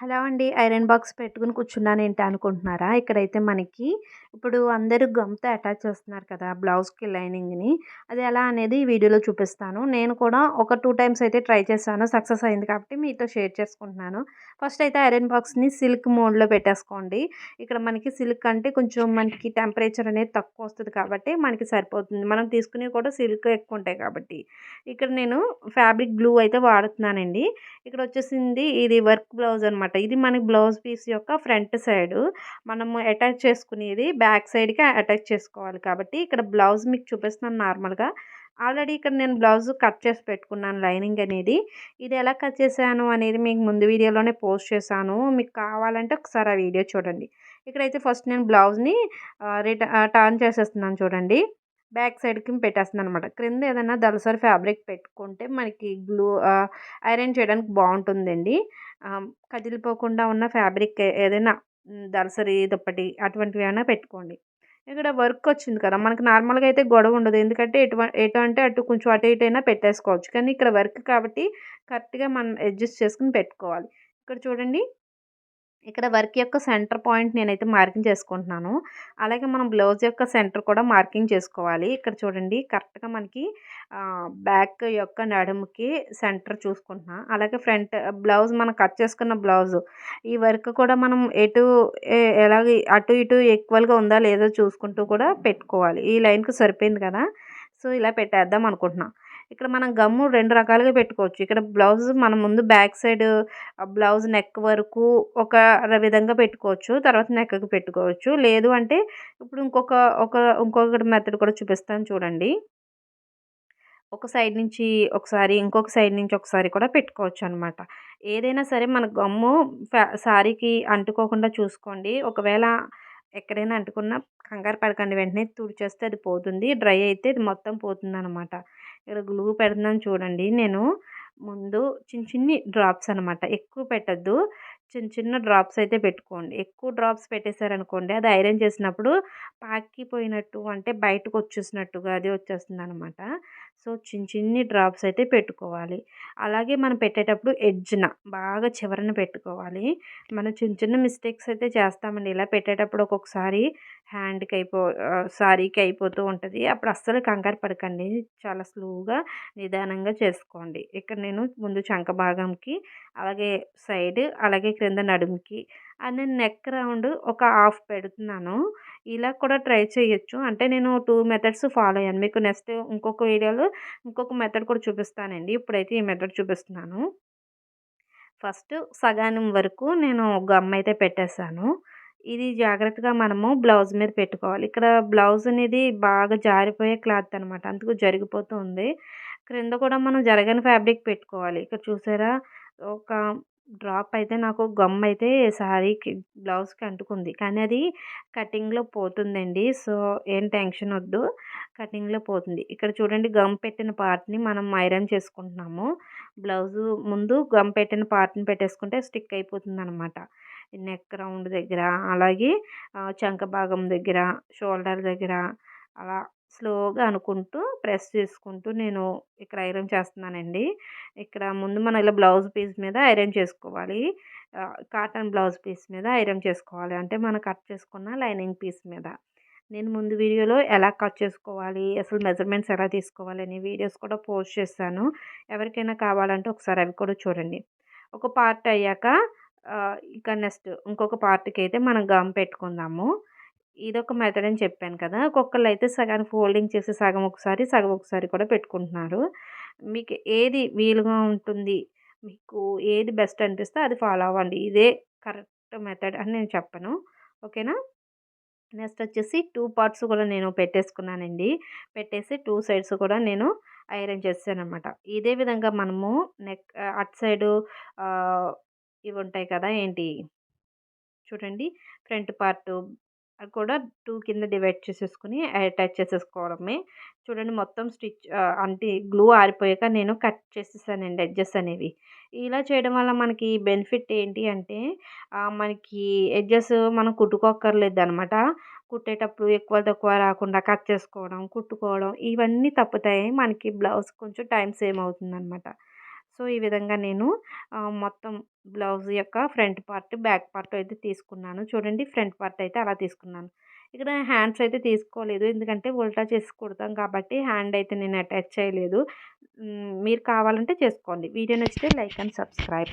Hello అండి. Iron box పెట్టుకుని కూర్చున్నాను ఏంటి అనుకుంటున్నారా? ఇక్కడైతే మనకి ఇప్పుడు అందరూ గమ్తో అటాచ్ చేస్తున్నారు కదా బ్లౌజ్కి లైనింగ్ని. అది ఎలా అనేది ఈ వీడియోలో చూపిస్తాను. నేను కూడా ఒక టూ టైమ్స్ అయితే ట్రై చేశాను. సక్సెస్ అయింది కాబట్టి మీతో షేర్ చేసుకుంటున్నాను. ఫస్ట్ అయితే ఐరన్ బాక్స్ని సిల్క్ మోడ్లో పెట్టేసుకోండి. ఇక్కడ మనకి సిల్క్ అంటే కొంచెం మనకి టెంపరేచర్ అనేది తక్కువ వస్తుంది కాబట్టి మనకి సరిపోతుంది. మనం తీసుకునేవి కూడా సిల్క్ ఎక్కువ ఉంటాయి కాబట్టి. ఇక్కడ నేను ఫ్యాబ్రిక్ గ్లూ అయితే వాడుతున్నానండి. ఇక్కడ వచ్చేసింది ఇది వర్క్ బ్లౌజ్ అనమాట ఇది మనకి బ్లౌజ్ పీస్ యొక్క ఫ్రంట్ సైడ్. మనము అటాచ్ చేసుకునేది బ్యాక్ సైడ్కి అటాచ్ చేసుకోవాలి కాబట్టి ఇక్కడ బ్లౌజ్ మీకు చూపిస్తున్నాను నార్మల్గా. ఆల్రెడీ ఇక్కడ నేను బ్లౌజ్ కట్ చేసి పెట్టుకున్నాను లైనింగ్ అనేది. ఇది ఎలా కట్ చేశాను అనేది మీకు ముందు వీడియోలోనే పోస్ట్ చేశాను. మీకు కావాలంటే ఒకసారి ఆ వీడియో చూడండి. ఇక్కడైతే ఫస్ట్ నేను బ్లౌజ్ని రిటర్న్ టర్న్ చేసేస్తున్నాను చూడండి. బ్యాక్ సైడ్కి పెట్టేస్తుంది అనమాట క్రింద ఏదైనా దళసరి ఫ్యాబ్రిక్ పెట్టుకుంటే మనకి గ్లూ ఐరన్ చేయడానికి బాగుంటుందండి. కదిలిపోకుండా ఉన్న ఫ్యాబ్రిక్ ఏదైనా దళసరి దుప్పటి అటువంటివి ఏమైనా పెట్టుకోండి. ఇక్కడ వర్క్ వచ్చింది కదా మనకి నార్మల్గా అయితే గొడవ ఉండదు. ఎందుకంటే ఎటు ఎటు అంటే అటు కొంచెం అటు ఇటు అయినా పెట్టేసుకోవచ్చు. కానీ ఇక్కడ వర్క్ కాబట్టి కరెక్ట్గా మనం అడ్జస్ట్ చేసుకుని పెట్టుకోవాలి. ఇక్కడ చూడండి ఇక్కడ వర్క్ యొక్క సెంటర్ పాయింట్ నేనైతే మార్కింగ్ చేసుకుంటున్నాను. అలాగే మనం బ్లౌజ్ యొక్క సెంటర్ కూడా మార్కింగ్ చేసుకోవాలి. ఇక్కడ చూడండి కరెక్ట్గా మనకి బ్యాక్ యొక్క నడుముకి సెంటర్ చూసుకుంటున్నాను అలాగే ఫ్రంట్ బ్లౌజ్ మనం కట్ చేసుకున్న బ్లౌజ్ ఈ వర్క్ కూడా మనం ఎటు ఎలాగ అటు ఇటు ఈక్వల్గా ఉందా లేదో చూసుకుంటూ కూడా పెట్టుకోవాలి. ఈ లైన్కి సరిపోయింది కదా? సో ఇలా పెట్టేద్దాం అనుకుంటున్నాను ఇక్కడ మనం గమ్ము రెండు రకాలుగా పెట్టుకోవచ్చు. ఇక్కడ బ్లౌజ్ మన ముందు బ్యాక్ సైడ్ బ్లౌజ్ నెక్ వరకు ఒక విధంగా పెట్టుకోవచ్చు. తర్వాత నెక్కి పెట్టుకోవచ్చు. లేదు అంటే ఇప్పుడు ఇంకొక ఒక ఇంకొకటి మెథడ్ కూడా చూపిస్తాను చూడండి. ఒక సైడ్ నుంచి ఒకసారి ఇంకొక సైడ్ నుంచి ఒకసారి కూడా పెట్టుకోవచ్చు అనమాట ఏదైనా సరే మన గమ్ము శారీకి అంటుకోకుండా చూసుకోండి. ఒకవేళ ఎక్కడైనా అంటుకున్న కంగారు పడకండి. వెంటనే తుడిచేస్తే అది పోతుంది. డ్రై అయితే ఇది మొత్తం పోతుంది అనమాట ఇక్కడ గ్లూ పెడుతున్నాను చూడండి. నేను ముందు చిన్న చిన్ని డ్రాప్స్ అనమాట ఎక్కువ పెట్టద్దు. చిన్న చిన్న డ్రాప్స్ అయితే పెట్టుకోండి. ఎక్కువ డ్రాప్స్ పెట్టేశారనుకోండి అది ఐరన్ చేసినప్పుడు పాకిపోయినట్టు అంటే బయటకు వచ్చేసినట్టుగా అది వచ్చేస్తుంది అనమాట సో చిన్న చిన్ని డ్రాప్స్ అయితే పెట్టుకోవాలి. అలాగే మనం పెట్టేటప్పుడు ఎడ్జ్న బాగా చివరన పెట్టుకోవాలి. మనం చిన్న చిన్న మిస్టేక్స్ అయితే చేస్తామండి. ఇలా పెట్టేటప్పుడు ఒక్కొక్కసారి హ్యాండ్కి అయిపో సారీకి అయిపోతూ ఉంటుంది. అప్పుడు అస్సలు కంగారు పడకండి. చాలా స్లోగా నిదానంగా చేసుకోండి. ఇక్కడ నేను ముందు చంక భాగంకి అలాగే సైడ్ అలాగే క్రింద నడుముకి నేను నెక్ రౌండ్ ఒక హాఫ్ పెడుతున్నాను. ఇలా కూడా ట్రై చేయొచ్చు. అంటే నేను టూ మెథడ్స్ ఫాలో అయ్యాను. మీకు నెక్స్ట్ ఇంకొక వీడియోలో ఇంకొక మెథడ్ కూడా చూపిస్తానండి. ఇప్పుడైతే ఈ మెథడ్ చూపిస్తున్నాను. ఫస్ట్ సగానం వరకు నేను గమ్ అయితే పెట్టేశాను. ఇది జాగ్రత్తగా మనము బ్లౌజ్ మీద పెట్టుకోవాలి. ఇక్కడ బ్లౌజ్ అనేది బాగా జారిపోయే క్లాత్ అనమాట అందుకు జరిగిపోతూ ఉంది. క్రింద కూడా మనం జరగని ఫ్యాబ్రిక్ పెట్టుకోవాలి. ఇక్కడ చూసారా? ఒక డ్రాప్ అయితే నాకు గమ్ అయితే శారీకి బ్లౌజ్కి అంటుకుంది. కానీ అది కటింగ్లో పోతుందండి. సో ఏం టెన్షన్ వద్దు. కటింగ్లో పోతుంది. ఇక్కడ చూడండి గమ్ పెట్టిన పార్ట్ని మనం ఐరన్ చేసుకుంటున్నాము. బ్లౌజు ముందు గమ్ పెట్టిన పార్ట్ని పెట్టేసుకుంటే స్టిక్ అయిపోతుంది అనమాట నెక్ రౌండ్ దగ్గర అలాగే చంక భాగం దగ్గర షోల్డర్ దగ్గర అలా స్లోగా అనుకుంటూ ప్రెస్ చేసుకుంటూ నేను ఇక్కడ ఐరన్ చేస్తున్నానండి. ఇక్కడ ముందు మనం ఇలా బ్లౌజ్ పీస్ మీద ఐరన్ చేసుకోవాలి. కాటన్ బ్లౌజ్ పీస్ మీద ఐరన్ చేసుకోవాలి. అంటే మనం కట్ చేసుకున్న లైనింగ్ పీస్ మీద. నేను ముందు వీడియోలో ఎలా కట్ చేసుకోవాలి అసలు మెజర్మెంట్స్ ఎలా తీసుకోవాలి అనే వీడియోస్ కూడా పోస్ట్ చేస్తాను ఎవరికైనా కావాలంటే ఒకసారి అవి కూడా చూడండి. ఒక పార్ట్ అయ్యాక ఇక నెక్స్ట్ ఇంకొక పార్ట్కి అయితే మనం గమ్ పెట్టుకుందాము. ఇదొక మెథడ్ అని చెప్పాను కదా! ఒక్కొక్కళ్ళు అయితే సగానికి ఫోల్డింగ్ చేసి సగం ఒకసారి సగం ఒకసారి కూడా పెట్టుకుంటున్నారు. మీకు ఏది వీలుగా ఉంటుంది మీకు ఏది బెస్ట్ అనిపిస్తే అది ఫాలో అవ్వండి. ఇదే కరెక్ట్ మెథడ్ అని నేను చెప్పను. ఓకేనా? నెక్స్ట్ వచ్చేసి టూ పార్ట్స్ కూడా నేను పెట్టేసుకున్నానండి. పెట్టేసి టూ సైడ్స్ కూడా నేను ఐరన్ చేశాను అనమాట ఇదే విధంగా మనము నెక్ అటు సైడు ఇవి ఉంటాయి కదా! ఏంటి? చూడండి. ఫ్రంట్ పార్ట్ అది కూడా టూ కింద డివైడ్ చేసేసుకుని అటాచ్ చేసేసుకోవడమే. చూడండి మొత్తం స్టిచ్ అంటే గ్లూ ఆరిపోయాక నేను కట్ చేసేసానండి ఎడ్జెస్ అనేవి. ఇలా చేయడం వల్ల మనకి బెనిఫిట్ ఏంటి అంటే మనకి ఎడ్జెస్ మనం కుట్టుకోక్కర్లేదు అనమాట కుట్టేటప్పుడు ఎక్కువ తక్కువ రాకుండా కట్ చేసుకోవడం కుట్టుకోవడం ఇవన్నీ తప్పుతాయి. మనకి బ్లౌజ్ కొంచెం టైం సేవ్ అవుతుంది అనమాట సో ఈ విధంగా నేను మొత్తం బ్లౌజ్ యొక్క ఫ్రంట్ పార్ట్ బ్యాక్ పార్ట్ అయితే తీసుకున్నాను. చూడండి ఫ్రంట్ పార్ట్ అయితే అలా తీసుకున్నాను. ఇక్కడ హ్యాండ్స్ అయితే తీసుకోలేదు. ఎందుకంటే ఉల్టా చేసి కుడతాం కాబట్టి హ్యాండ్ అయితే నేను అటాచ్ చేయలేదు. మీరు కావాలంటే చేసుకోండి. వీడియో నచ్చితే లైక్ అండ్ సబ్స్క్రైబ్.